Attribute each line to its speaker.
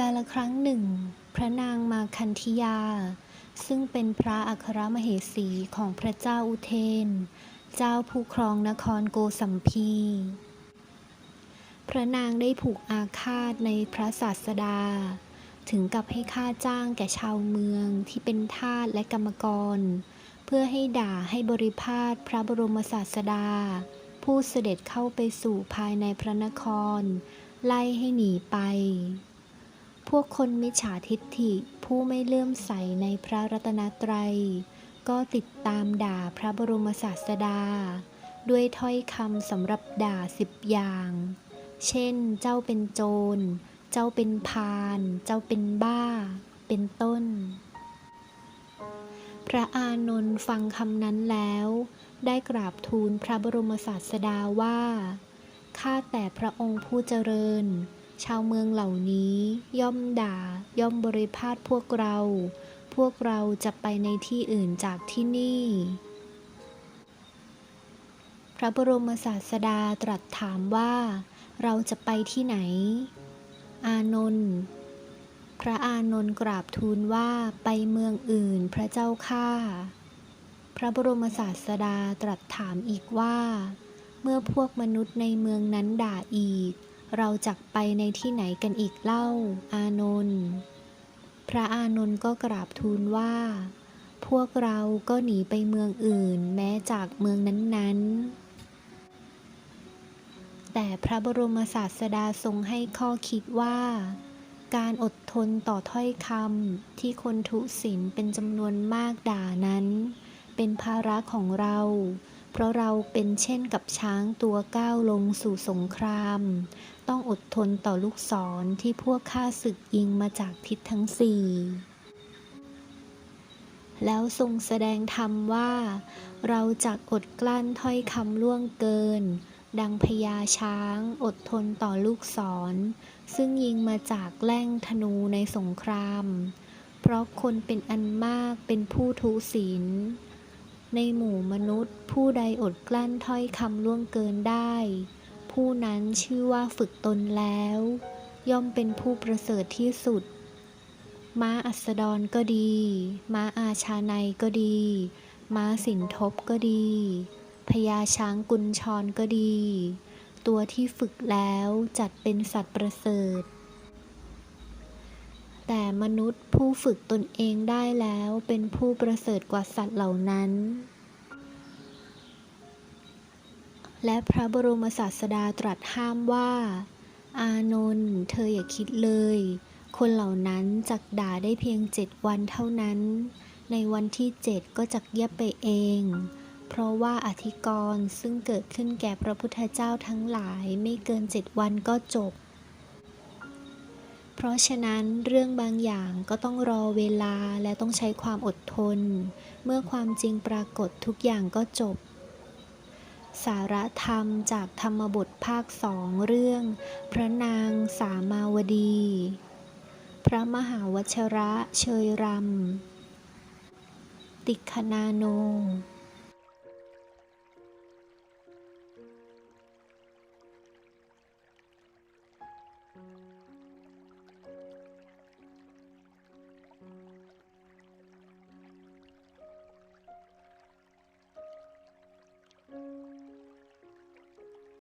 Speaker 1: กาละครั้งหนึ่ง พระนางมาคันธิยา ซึ่งเป็นพระอัครมเหสีของพระเจ้าอุเทน เจ้าผู้ครองนครโกสัมพี พระนางได้ผูกอาฆาตในพระศาสดา ถึงกับให้ค่าจ้างแก่ชาวเมืองที่เป็นทาสและกรรมกร เพื่อให้ด่าให้บริพาทพระบรมศาสดา ผู้เสด็จเข้าไปสู่ภายในพระนคร ไล่ให้หนีไป พวกคนมิจฉาทิฏฐิผู้ไม่เลื่อมใสในพระรัตนตรัย ก็ติดตามด่าพระบรมศาสดา ด้วยถ้อยคำสำหรับด่าสิบอย่าง เช่น เจ้าเป็นโจร เจ้าเป็นพาลเจ้าเป็นบ้า เป็นต้น พระอานนท์ฟังคำนั้นแล้ว ได้กราบทูลพระบรมศาสดาว่า ข้าแต่พระองค์ผู้เจริญ ชาวเมืองเหล่านี้ย่อมด่าย่อมบริพาทพวกเรา พวกเราจะไปในที่อื่นจากที่นี่ พระบรมศาสดาตรัสถามว่า เราจะไปที่ไหน อานนท์พระอานนท์กราบทูลว่าไปเมืองอื่นพระเจ้าข้าพระบรมศาสดาตรัสถามอีกว่า เมื่อพวกมนุษย์ในเมืองนั้นด่าอีก เราจักไปในที่ไหนกันอีกเล่า อานนท์ พระอานนท์ก็กราบทูลว่า พวกเราก็หนีไปเมืองอื่น แม้จากเมืองนั้นๆ แต่พระบรมศาสดาทรงให้ข้อคิดว่า การอดทนต่อถ้อยคำที่คนทุศีลเป็นจำนวนมากด่านั้น เป็นภาระของเรา เพราะเราเป็นเช่นกับช้างตัวก้าวลงสู่สงคราม ต้องอดทนต่อลูกศรที่พวกข้าศึกยิงมาจากทิศทั้งสี่แล้วทรงแสดงธรรมว่า เราจะอดกลั้นถ้อยคำล่วงเกิน ดังพญาช้างอดทนต่อลูกศร ซึ่งยิงมาจากแล่งธนูในสงคราม เพราะคนเป็นอันมากเป็นผู้ทุศีล ในหมู่มนุษย์ ผู้ใดอดกลั้นถ้อยคำล่วงเกินได้ ผู้นั้นชื่อว่าฝึกตนแล้ว ย่อมเป็นผู้ประเสริฐที่สุด ม้าอัสดรก็ดี ม้าอาชาในก็ดี ม้าสินทบก็ดีพญาช้างกุญชรก็ดี ตัวที่ฝึกแล้วจัดเป็นสัตว์ประเสริฐ แต่มนุษย์ผู้ฝึกตนเองได้แล้วเป็นผู้ประเสริฐกว่าสัตว์เหล่านั้น และพระบรมศาสดาตรัสห้ามว่า อานนท์เธออย่าคิดเลย คนเหล่านั้นจักด่าได้เพียงเจ็ดวันเท่านั้น ในวันที่เจ็ดก็จักเยียบไปเอง เพราะว่าอธิกรณ์ซึ่งเกิดขึ้นแก่พระพุทธเจ้าทั้งหลายไม่เกินเจ็ดวันก็จบ เพราะฉะนั้นเรื่องบางอย่างก็ต้องรอเวลาและต้องใช้ความอดทน เมื่อความจริงปรากฏทุกอย่างก็จบ สาระธรรมจากธรรมบทภาคสองเรื่อง พระนางสามาวดี พระมหาวชระเชยรำติคนาโน
Speaker 2: Thank